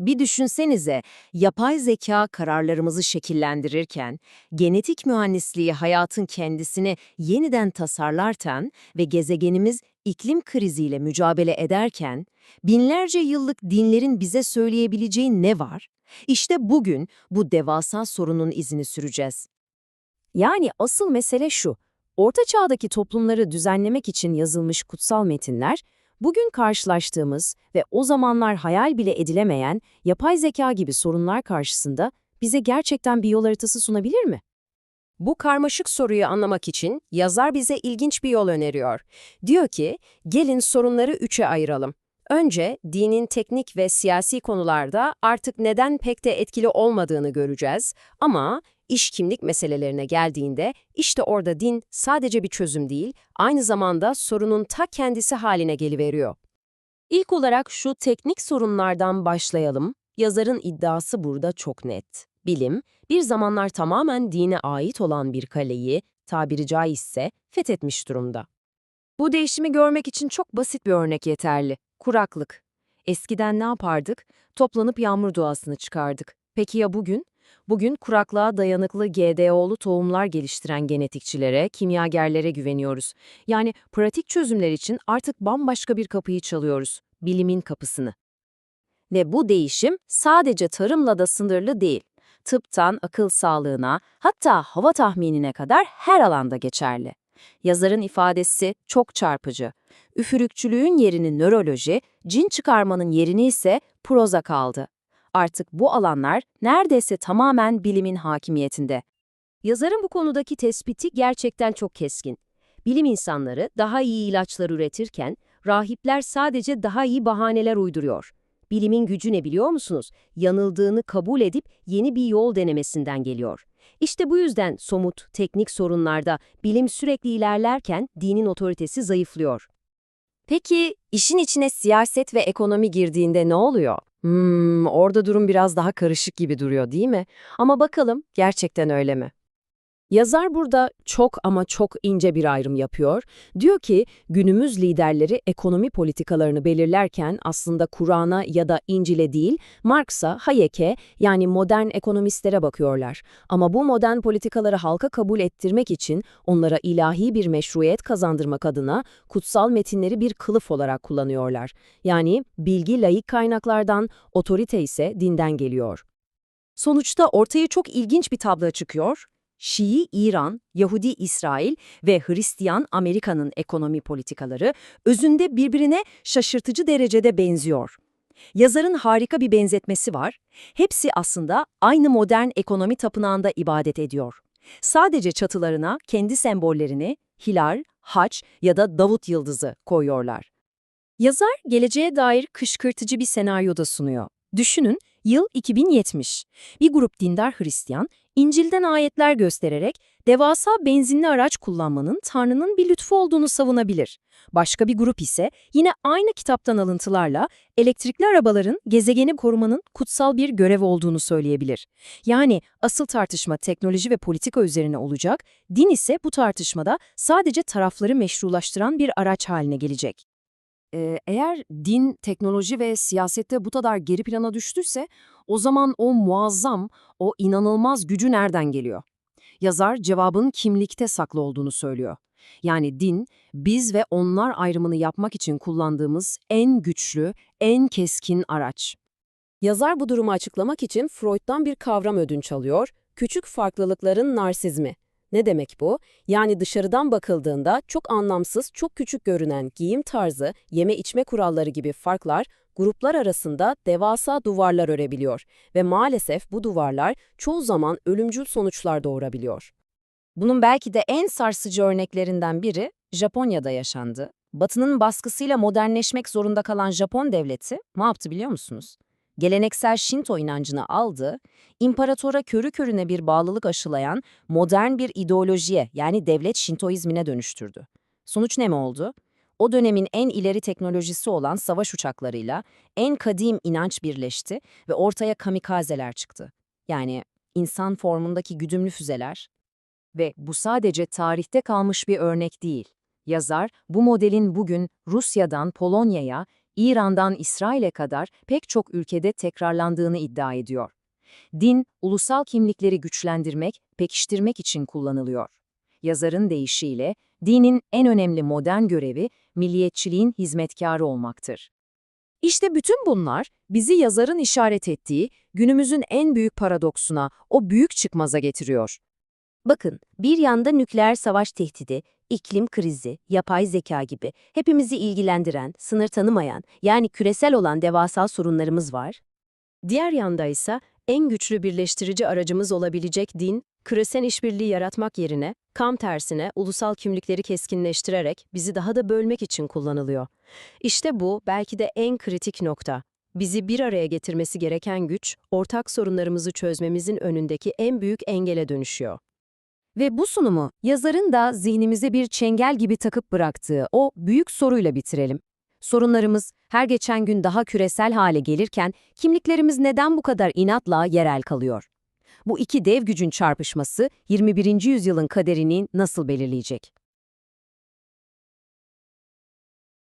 Bir düşünsenize, yapay zeka kararlarımızı şekillendirirken, genetik mühendisliği hayatın kendisini yeniden tasarlarken ve gezegenimiz iklim kriziyle mücadele ederken, binlerce yıllık dinlerin bize söyleyebileceği ne var? İşte bugün bu devasa sorunun izini süreceğiz. Yani asıl mesele şu, Orta Çağ'daki toplumları düzenlemek için yazılmış kutsal metinler, bugün karşılaştığımız ve o zamanlar hayal bile edilemeyen yapay zeka gibi sorunlar karşısında bize gerçekten bir yol haritası sunabilir mi? Bu karmaşık soruyu anlamak için yazar bize ilginç bir yol öneriyor. Diyor ki, gelin sorunları üçe ayıralım. Önce dinin teknik ve siyasi konularda artık neden pek de etkili olmadığını göreceğiz ama iş kimlik meselelerine geldiğinde işte orada din sadece bir çözüm değil, aynı zamanda sorunun ta kendisi haline geliveriyor. İlk olarak şu teknik sorunlardan başlayalım. Yazarın iddiası burada çok net. Bilim, bir zamanlar tamamen dine ait olan bir kaleyi, tabiri caizse, fethetmiş durumda. Bu değişimi görmek için çok basit bir örnek yeterli. Kuraklık. Eskiden ne yapardık? Toplanıp yağmur duasını çıkardık. Peki ya bugün? Bugün kuraklığa dayanıklı GDO'lu tohumlar geliştiren genetikçilere, kimyagerlere güveniyoruz. Yani pratik çözümler için artık bambaşka bir kapıyı çalıyoruz. Bilimin kapısını. Ve bu değişim sadece tarımla da sınırlı değil. Tıptan akıl sağlığına, hatta hava tahminine kadar her alanda geçerli. Yazarın ifadesi çok çarpıcı. Üfürükçülüğün yerini nöroloji, cin çıkarmanın yerini ise proza kaldı. Artık bu alanlar neredeyse tamamen bilimin hakimiyetinde. Yazarın bu konudaki tespiti gerçekten çok keskin. Bilim insanları daha iyi ilaçlar üretirken, rahipler sadece daha iyi bahaneler uyduruyor. Bilimin gücü ne biliyor musunuz? Yanıldığını kabul edip yeni bir yol denemesinden geliyor. İşte bu yüzden somut, teknik sorunlarda bilim sürekli ilerlerken dinin otoritesi zayıflıyor. Peki işin içine siyaset ve ekonomi girdiğinde ne oluyor? Hmm, orada durum biraz daha karışık gibi duruyor değil mi? Ama bakalım gerçekten öyle mi? Yazar burada çok ama çok ince bir ayrım yapıyor. Diyor ki günümüz liderleri ekonomi politikalarını belirlerken aslında Kur'an'a ya da İncil'e değil, Marx'a, Hayek'e yani modern ekonomistlere bakıyorlar. Ama bu modern politikaları halka kabul ettirmek için onlara ilahi bir meşruiyet kazandırmak adına kutsal metinleri bir kılıf olarak kullanıyorlar. Yani bilgi layık kaynaklardan, otorite ise dinden geliyor. Sonuçta ortaya çok ilginç bir tablo çıkıyor. Şii İran, Yahudi İsrail ve Hristiyan Amerika'nın ekonomi politikaları özünde birbirine şaşırtıcı derecede benziyor. Yazarın harika bir benzetmesi var. Hepsi aslında aynı modern ekonomi tapınağında ibadet ediyor. Sadece çatılarına kendi sembollerini, hilal, haç ya da Davut yıldızı koyuyorlar. Yazar geleceğe dair kışkırtıcı bir senaryo da sunuyor. Düşünün, yıl 2070. Bir grup dindar Hristiyan, İncil'den ayetler göstererek devasa benzinli araç kullanmanın Tanrı'nın bir lütfu olduğunu savunabilir. Başka bir grup ise yine aynı kitaptan alıntılarla elektrikli arabaların gezegeni korumanın kutsal bir görev olduğunu söyleyebilir. Yani asıl tartışma teknoloji ve politika üzerine olacak, din ise bu tartışmada sadece tarafları meşrulaştıran bir araç haline gelecek. Eğer din, teknoloji ve siyasette bu kadar geri plana düştüyse, o zaman o muazzam, o inanılmaz gücü nereden geliyor? Yazar cevabın kimlikte saklı olduğunu söylüyor. Yani din, biz ve onlar ayrımını yapmak için kullandığımız en güçlü, en keskin araç. Yazar bu durumu açıklamak için Freud'dan bir kavram ödünç alıyor, küçük farklılıkların narsizmi. Ne demek bu? Yani dışarıdan bakıldığında çok anlamsız, çok küçük görünen giyim tarzı, yeme içme kuralları gibi farklar gruplar arasında devasa duvarlar örebiliyor ve maalesef bu duvarlar çoğu zaman ölümcül sonuçlar doğurabiliyor. Bunun belki de en sarsıcı örneklerinden biri Japonya'da yaşandı. Batı'nın baskısıyla modernleşmek zorunda kalan Japon devleti ne yaptı biliyor musunuz? Geleneksel Shinto inancını aldı, imparatora körü körüne bir bağlılık aşılayan modern bir ideolojiye yani devlet Shintoizmine dönüştürdü. Sonuç ne mi oldu? O dönemin en ileri teknolojisi olan savaş uçaklarıyla en kadim inanç birleşti ve ortaya kamikazeler çıktı. Yani insan formundaki güdümlü füzeler. Ve bu sadece tarihte kalmış bir örnek değil. Yazar, bu modelin bugün Rusya'dan Polonya'ya, İran'dan İsrail'e kadar pek çok ülkede tekrarlandığını iddia ediyor. Din, ulusal kimlikleri güçlendirmek, pekiştirmek için kullanılıyor. Yazarın deyişiyle, dinin en önemli modern görevi, milliyetçiliğin hizmetkarı olmaktır. İşte bütün bunlar, bizi yazarın işaret ettiği, günümüzün en büyük paradoksuna, o büyük çıkmaza getiriyor. Bakın, bir yanda nükleer savaş tehdidi, iklim krizi, yapay zeka gibi hepimizi ilgilendiren, sınır tanımayan, yani küresel olan devasa sorunlarımız var. Diğer yanda ise en güçlü birleştirici aracımız olabilecek din, küresel işbirliği yaratmak yerine, kam tersine ulusal kimlikleri keskinleştirerek bizi daha da bölmek için kullanılıyor. İşte bu belki de en kritik nokta. Bizi bir araya getirmesi gereken güç, ortak sorunlarımızı çözmemizin önündeki en büyük engele dönüşüyor. Ve bu sunumu yazarın da zihnimize bir çengel gibi takıp bıraktığı o büyük soruyla bitirelim. Sorunlarımız her geçen gün daha küresel hale gelirken kimliklerimiz neden bu kadar inatla yerel kalıyor? Bu iki dev gücün çarpışması 21. yüzyılın kaderini nasıl belirleyecek?